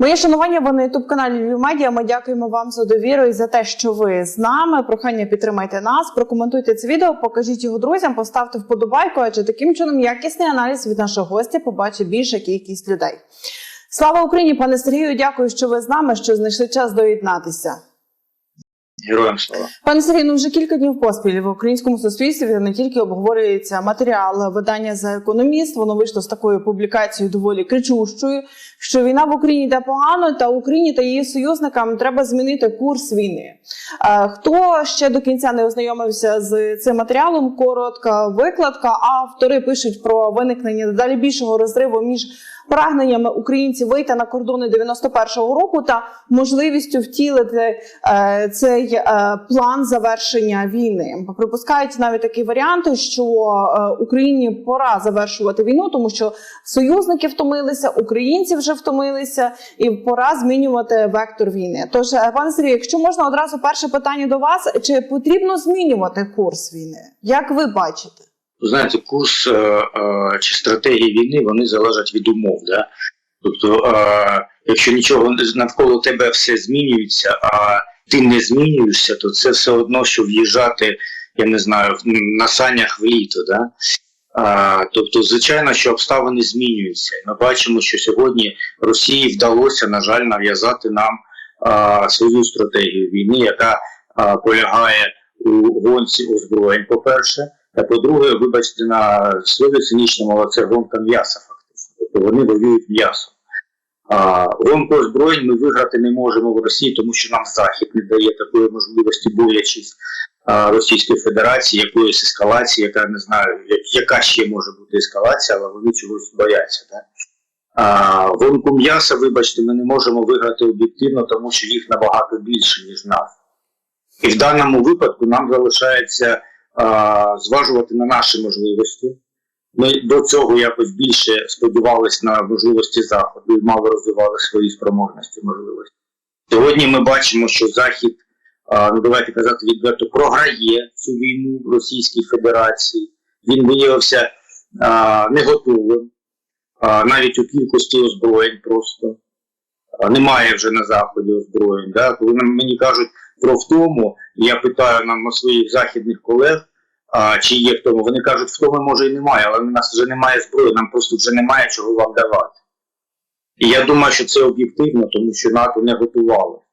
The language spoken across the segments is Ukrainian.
Моє шанування ви на ютуб каналі Львів. Ми дякуємо вам за довіру і за те, що ви з нами. Прохання підтримайте нас, прокоментуйте це відео, покажіть його друзям, поставте вподобайку, адже таким чином якісний аналіз від нашого гостя побачить більша кількість людей. Слава Україні, пане Сергію! Дякую, що ви з нами, що знайшли час доєднатися. Героям слава. Пане Сергію, ну вже кілька днів поспіль в українському суспільстві не тільки обговорюється матеріал видання за економіст. Воно вийшло з такою публікацією доволі кричущою, що війна в Україні йде погано, та Україні та її союзникам треба змінити курс війни. Хто ще до кінця не ознайомився з цим матеріалом? Коротка викладка. Автори пишуть про виникнення дедалі більшого розриву між прагненнями українців вийти на кордони 91-го року та можливістю втілити е, цей е, план завершення війни. Припускають навіть такий варіант, що е, Україні пора завершувати війну, тому що союзники втомилися, українці вже втомилися, і пора змінювати вектор війни. Тож, е, пане Сергію, якщо можна одразу перше питання до вас: чи потрібно змінювати курс війни? Як ви бачите? Знаєте, курс е, е, чи стратегії війни вони залежать від умов. Да? Тобто, е, якщо нічого навколо тебе все змінюється, а ти не змінюєшся, то це все одно, що в'їжджати, я не знаю, на санях в літо. Да? А, тобто, звичайно, що обставини змінюються. Ми бачимо, що сьогодні Росії вдалося, на жаль, нав'язати нам а, свою стратегію війни, яка а, полягає у гонці озброєнь, по-перше. По-друге, вибачте на слові цинічному, але це гонка м'яса, фактично. Тобто вони воюють м'ясом. Гонку озброєнь ми виграти не можемо в Росії, тому що нам Захід не дає такої можливості, боячись Російської Федерації, якоїсь ескалації, яка не знаю, яка ще може бути ескалація, але вони чогось бояться. Так? А, гонку м'яса, вибачте, ми не можемо виграти об'єктивно, тому що їх набагато більше, ніж нас. І в даному випадку нам залишається зважувати на наші можливості. Ми до цього якось більше сподівалися на можливості Заходу і мало розвивали свої спроможності можливості. Сьогодні ми бачимо, що Захід, ну давайте казати відверто, програє цю війну в Російській Федерації. Він виявився не готовим, а, навіть у кількості озброєнь просто. А, немає вже на Заході озброєнь. Да? Коли мені кажуть про втому, я питаю нам на своїх західних колег, а, чи є втома. Вони кажуть, втоми може і немає, але в нас вже немає зброї, нам просто вже немає чого вам давати. І я думаю, що це об'єктивно, тому що НАТО не готувало.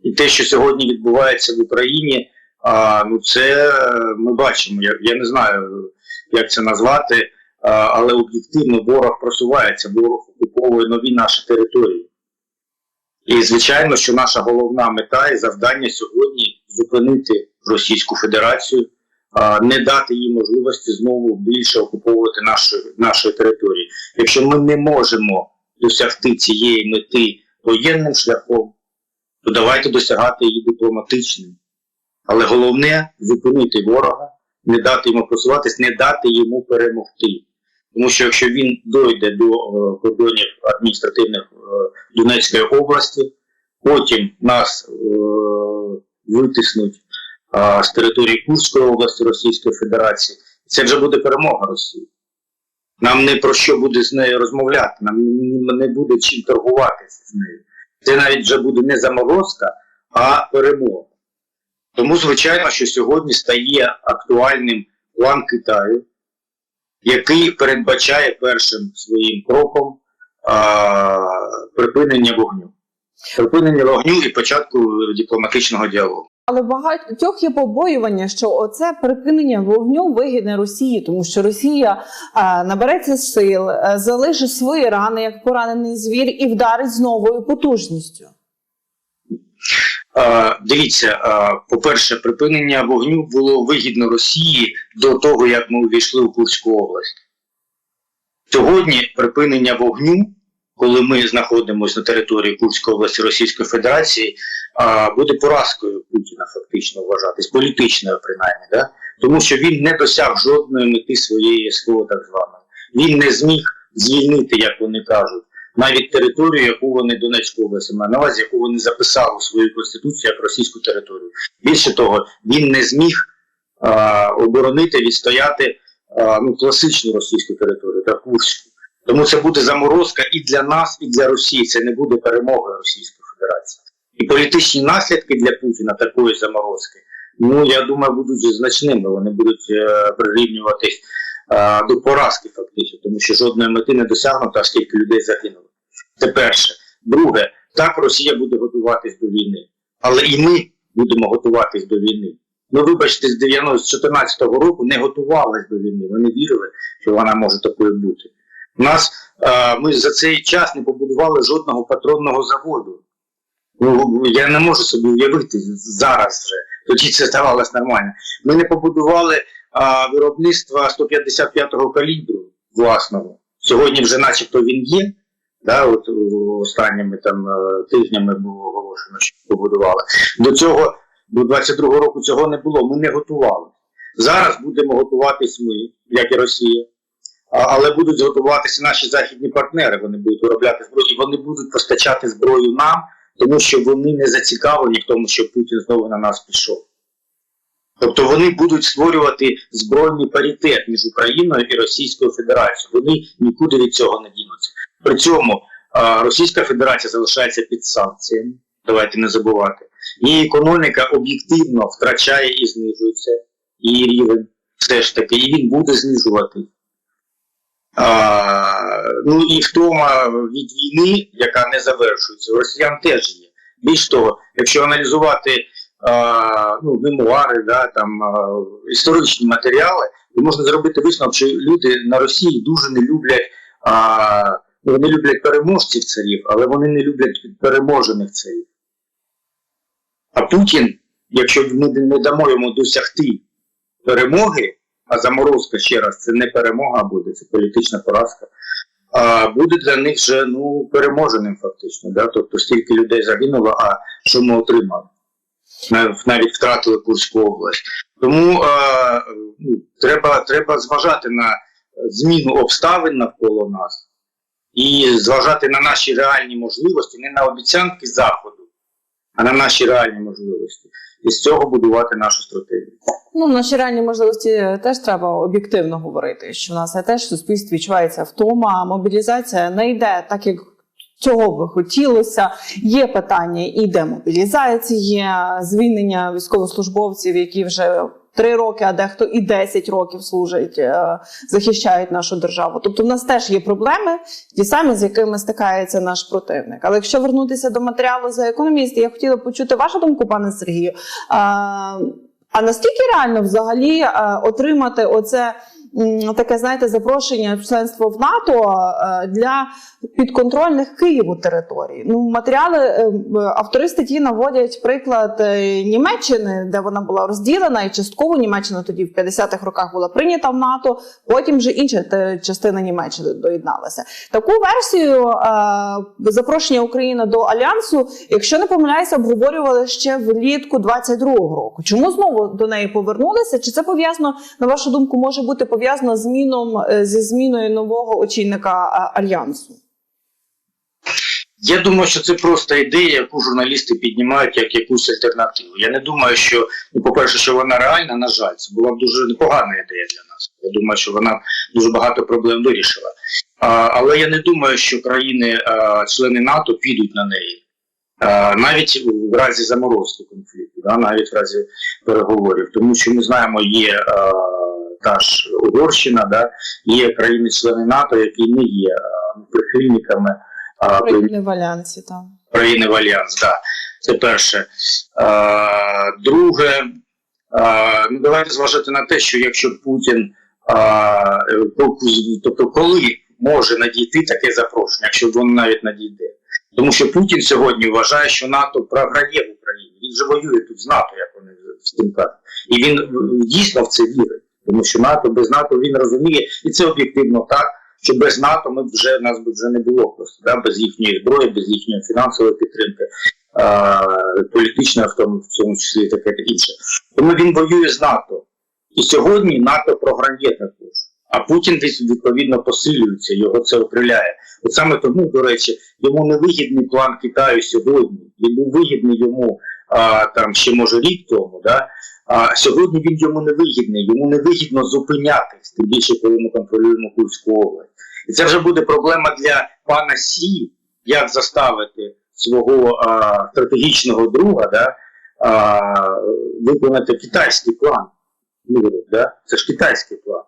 І те, що сьогодні відбувається в Україні, а, ну це е, ми бачимо. Я, я не знаю, як це назвати, а, але об'єктивно ворог просувається, ворог окуповує нові наші території. І звичайно, що наша головна мета і завдання сьогодні зупинити Російську Федерацію, не дати їй можливості знову більше окуповувати наші, наші території. Якщо ми не можемо досягти цієї мети воєнним шляхом, то давайте досягати її дипломатичним. Але головне зупинити ворога, не дати йому просуватись, не дати йому перемогти. Тому що якщо він дойде до е, кордонів адміністративних е, Донецької області, потім нас е, витиснуть з території Курської області Російської Федерації, це вже буде перемога Росії. Нам не про що буде з нею розмовляти, нам не буде чим торгуватися з нею. Це навіть вже буде не заморозка, а перемога. Тому, звичайно, що сьогодні стає актуальним план Китаю, який передбачає першим своїм кроком а, припинення вогню. Припинення вогню і початку дипломатичного діалогу. Але багатьох є побоювання, що оце припинення вогню вигідне Росії, тому що Росія е, набереться сил, е, залишить свої рани як поранений звір і вдарить з новою потужністю. Е, Дивіться, е, по-перше, припинення вогню було вигідно Росії до того, як ми увійшли у Курську область. Сьогодні припинення вогню, коли ми знаходимося на території Курської області Російської Федерації, буде поразкою Путіна фактично вважатись, політичною принаймні, да? тому що він не досяг жодної мети своєї СВО, так званої. Він не зміг звільнити, як вони кажуть, навіть територію, яку вони Донецьку область має на увазі, яку вони записали у свою конституцію як російську територію. Більше того, він не зміг а, оборонити, відстояти а, ну, класичну російську територію, так Курську. Тому це буде заморозка і для нас, і для Росії. Це не буде перемогою Російської Федерації. І політичні наслідки для Путіна такої заморозки, ну я думаю, будуть значними. Вони будуть е, прирівнюватись е, до поразки, фактично, тому що жодної мети не досягнуто, а скільки людей загинуло. Це перше. Друге, так Росія буде готуватись до війни, але і ми будемо готуватись до війни. Ну, вибачте, з 14-го року не готувались до війни. Вони вірили, що вона може такою бути. У нас е, ми за цей час не побудували жодного патронного заводу. Ну, я не можу собі уявити зараз вже. Тоді це ставалось нормально. Ми не побудували а, виробництва 155-го калібру власного. Сьогодні вже начебто він є. Да, от останніми там е, тижнями було оголошено, що побудували. До цього, до 22-го року цього не було. Ми не готували. Зараз будемо готуватись ми, як і Росія. Але будуть готуватися наші західні партнери. Вони будуть виробляти зброю, і вони будуть постачати зброю нам, тому що вони не зацікавлені в тому, щоб Путін знову на нас пішов. Тобто вони будуть створювати збройний паритет між Україною і Російською Федерацією. Вони нікуди від цього не дінуться. При цьому Російська Федерація залишається під санкціями. Давайте не забувати. Її економіка об'єктивно втрачає і знижується її рівень. Все ж таки, і він буде знижувати. А, ну і втома від війни, яка не завершується, у росіян теж є. Більш того, якщо аналізувати а, ну, мемуари, да, там, а, історичні матеріали, то можна зробити висновок, що люди на Росії дуже не люблять, а, ну, вони люблять переможців царів, але вони не люблять переможених царів. А Путін, якщо ми не дамо йому досягти перемоги, а заморозка ще раз, це не перемога буде, це політична поразка. А буде для них вже ну переможеним фактично. Да? Тобто стільки людей загинуло, а що ми отримали? Нав- Навіть втратили Курську область. Тому е, треба, треба зважати на зміну обставин навколо нас і зважати на наші реальні можливості, не на обіцянки Заходу, а на наші реальні можливості. І з цього будувати нашу стратегію. Ну, наші реальні можливості теж треба об'єктивно говорити, що в нас теж в суспільстві відчувається втома, мобілізація не йде так, як цього би хотілося. Є питання і демобілізації, звільнення військовослужбовців, які вже три роки, а дехто і 10 років служать, е, захищають нашу державу. Тобто, в нас теж є проблеми, ті самі, з якими стикається наш противник. Але якщо вернутися до матеріалу за економіст, я хотіла почути вашу думку, пане Сергію. А, наскільки реально взагалі е, отримати оце таке, знаєте, запрошення в членство в НАТО е, для підконтрольних Києву територій? Ну, матеріали е, автори статті наводять приклад е, Німеччини, де вона була розділена, і частково Німеччина тоді в 50-х роках була прийнята в НАТО. Потім вже інша частина Німеччини доєдналася. Таку версію запрошення України до альянсу, якщо не помиляюся, обговорювали ще влітку 22-го року. Чому знову до неї повернулися? Чи це пов'язано на вашу думку може бути пов'язано міном е, зі зміною нового очільника е, альянсу? Я думаю, що це просто ідея, яку журналісти піднімають як якусь альтернативу. Я не думаю, що ну, по-перше, що вона реальна, на жаль, це була б дуже непогана ідея для нас. Я думаю, що вона дуже багато проблем вирішила. А, але я не думаю, що країни, а, члени НАТО, підуть на неї. Навіть в разі заморозки конфлікту, да, навіть в разі переговорів. Тому що ми знаємо, є та ж Угорщина, да, є країни-члени НАТО, які не є прихильниками. Країни в альянсі там. країни в альянс. Да. Це перше. Е, друге, е, ну, давайте зважати на те, що якщо Путін, е, тобто коли може надійти таке запрошення, якщо воно навіть надійде. Тому що Путін сьогодні вважає, що НАТО програє в Україні. Він же воює тут з НАТО, як вони з тим кажуть. І він е, дійсно в це вірить. Тому що НАТО без НАТО він розуміє, і це об'єктивно так, що без НАТО ми вже нас би вже не було просто да, без їхньої зброї, без їхньої фінансової підтримки, е, політичної в тому в цьому числі таке інше. Тому він воює з НАТО. І сьогодні НАТО програє також. А Путін відповідно посилюється, його це окриляє. От саме тому, до речі, йому не вигідний план Китаю сьогодні. Він був вигідний йому а, там ще може рік тому, да? А сьогодні він йому не вигідний, йому не вигідно зупинятись, тим більше, коли ми контролюємо Курську область. І це вже буде проблема для пана Сі, як заставити свого а, стратегічного друга да, а, виконати китайський план. Да? Це ж китайський план.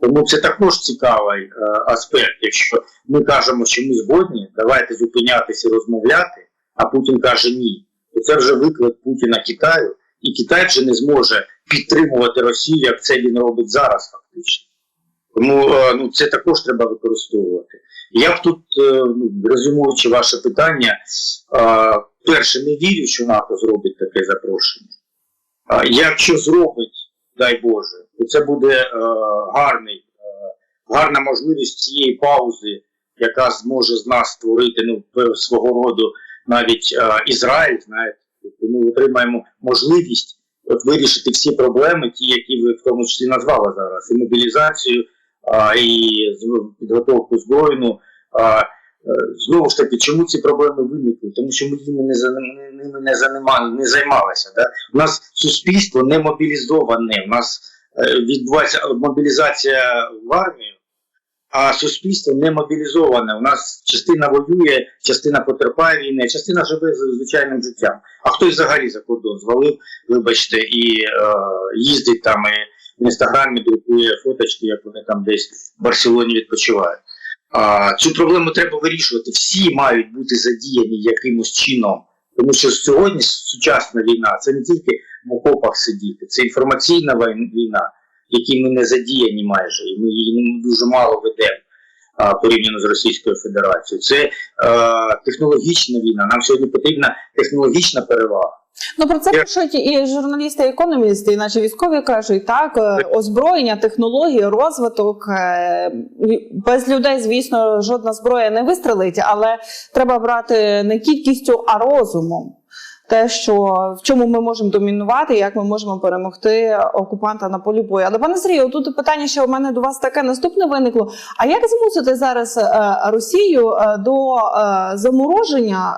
Тому це також цікавий е, аспект. Якщо ми кажемо, що ми згодні, давайте зупинятися і розмовляти, а Путін каже ні, то це вже виклик Путіна Китаю, і Китай вже не зможе підтримувати Росію, як це він робить зараз, фактично. Тому е, ну, це також треба використовувати. Я б тут, е, ну, резюмуючи ваше питання, е, перше, не вірю, що НАТО зробить таке запрошення. Якщо зробить, дай Боже, то це буде гарний, гарна можливість цієї паузи, яка зможе з нас створити ну, свого роду навіть Ізраїль, знаєте, тобто ми отримаємо можливість от вирішити всі проблеми, ті, які ви в тому числі назвали зараз, і мобілізацію, а, і підготовку збройну. А, е, Знову ж таки, чому ці проблеми виникли? Тому що ми ними не, ними не, занимали, не займалися. Да? У нас суспільство не мобілізоване, у нас е, відбувається мобілізація в армію, а суспільство не мобілізоване. У нас частина воює, частина потерпає війни, частина живе звичайним життям. А хтось взагалі за кордон звалив, вибачте, і е, їздить там і в інстаграмі друкує фоточки, як вони там десь в Барселоні відпочивають. А, цю проблему треба вирішувати. Всі мають бути задіяні якимось чином. Тому що сьогодні сучасна війна це не тільки в окопах сидіти, це інформаційна війна, в якій ми не задіяні майже, і ми її дуже мало ведемо порівняно з Російською Федерацією. Це е, технологічна війна. Нам сьогодні потрібна технологічна перевага. Ну про це Я- пишуть і журналісти, і економісти, і наші військові кажуть, так е, озброєння, технології, розвиток е, без людей, звісно, жодна зброя не вистрелить, але треба брати не кількістю, а розумом. Те, що в чому ми можемо домінувати, як ми можемо перемогти окупанта на полі бою. Але пане Сергію, тут питання, що у мене до вас таке наступне виникло. А як змусити зараз е, Росію е, до е, замороження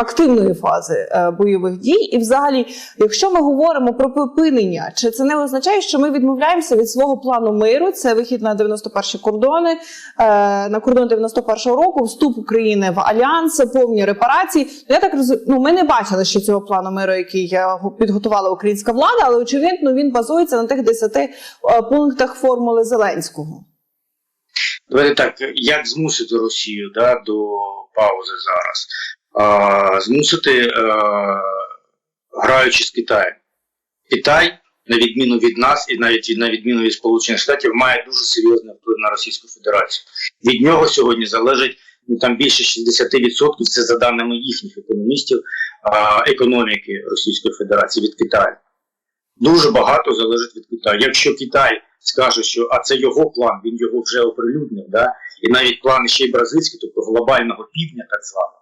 активної фази е, бойових дій. І, взагалі, якщо ми говоримо про припинення, чи це не означає, що ми відмовляємося від свого плану миру? Це вихід на 91-ші кордони, е, на кордон 91-го року, вступ України в альянс, повні репарації. Я так розумію, ну ми не бачили, що цього плану миру, який е, підготувала українська влада, але очевидно він базується на тих 10 е, пунктах формули Зеленського. Давайте так, як змусити Росію да, до паузи зараз? Змусити, е, граючи з Китаєм. Китай, на відміну від нас і навіть на відміну від Сполучених Штатів, має дуже серйозний вплив на Російську Федерацію. Від нього сьогодні залежить ну, там більше 60%, це за даними їхніх економістів, економіки Російської Федерації від Китаю. Дуже багато залежить від Китаю. Якщо Китай скаже, що а це його план, він його вже оприлюднив, да? і навіть плани ще й бразильські, тобто глобального півдня, так званого.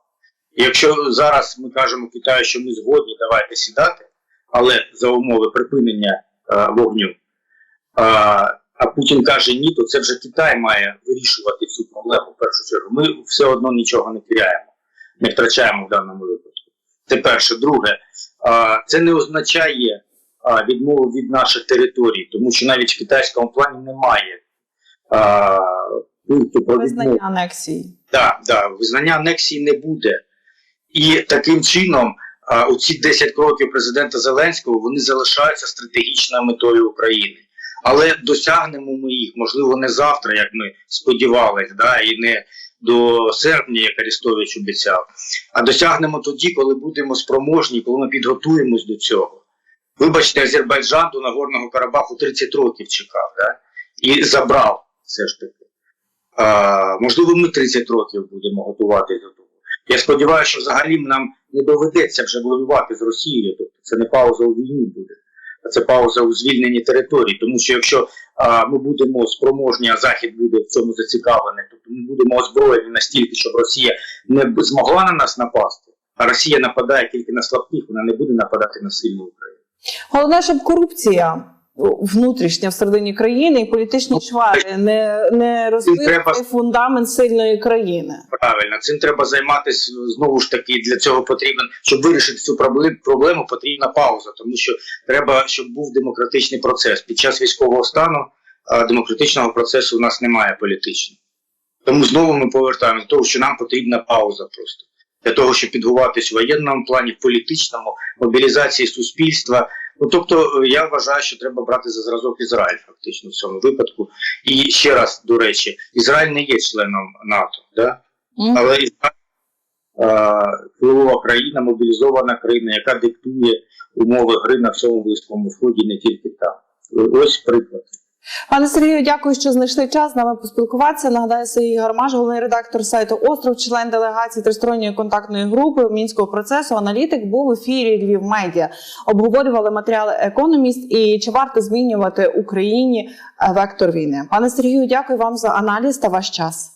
Якщо зараз ми кажемо Китаю, що ми згодні, давайте сідати, але за умови припинення е, вогню, а, а Путін каже ні, то це вже Китай має вирішувати цю проблему в першу чергу. Ми все одно нічого не теряємо, не втрачаємо в даному випадку. Це перше. Друге, а, це не означає а, відмову від наших територій, тому що навіть в китайському плані немає а. Визнання анексії. Так, да, визнання анексії не буде. І таким чином, оці 10 кроків президента Зеленського вони залишаються стратегічною метою України. Але досягнемо ми їх, можливо, не завтра, як ми сподівалися, да, і не до серпня, як Арістович обіцяв, а досягнемо тоді, коли будемо спроможні, коли ми підготуємось до цього. Вибачте, Азербайджан до Нагорного Карабаху 30 років чекав, да? і забрав все ж таки. А, можливо, ми 30 років будемо готуватися до того. Я сподіваюся, що взагалі нам не доведеться вже воювати з Росією. Тобто це не пауза у війні буде, а це пауза у звільненні територій. Тому що якщо а, ми будемо спроможні, а Захід буде в цьому зацікавлений, тобто ми будемо озброєні настільки, щоб Росія не змогла на нас напасти, а Росія нападає тільки на слабких, вона не буде нападати на сильну Україну. Головне, щоб корупція внутрішня всередині країни і політичні чвари не, не розбили треба- фундамент сильної країни. Правильно, цим треба займатися знову ж таки. Для цього потрібен, щоб вирішити цю проблем- проблему, потрібна пауза, тому що треба, щоб був демократичний процес. Під час військового стану демократичного процесу в нас немає політичного. Тому знову ми повертаємося до того, що нам потрібна пауза просто для того, щоб підготуватись в воєнному плані, в політичному, мобілізації суспільства. Ну тобто, е, я вважаю, що треба брати за зразок Ізраїль, фактично в цьому випадку. І ще раз до речі, Ізраїль не є членом НАТО, да? Мгм. але Ізраїль е, впливова країна, мобілізована країна, яка диктує умови гри на всьому близькому сході, не тільки там. Ось приклад. Пане Сергію, дякую, що знайшли час з нами поспілкуватися. Нагадаю, Сергій Гармаш, головний редактор сайту Остров, член делегації тристоронньої контактної групи мінського процесу. Аналітик був в ефірі Львів Медіа. Обговорювали матеріали Економіст і чи варто змінювати Україні е, вектор війни. Пане Сергію, дякую вам за аналіз та ваш час.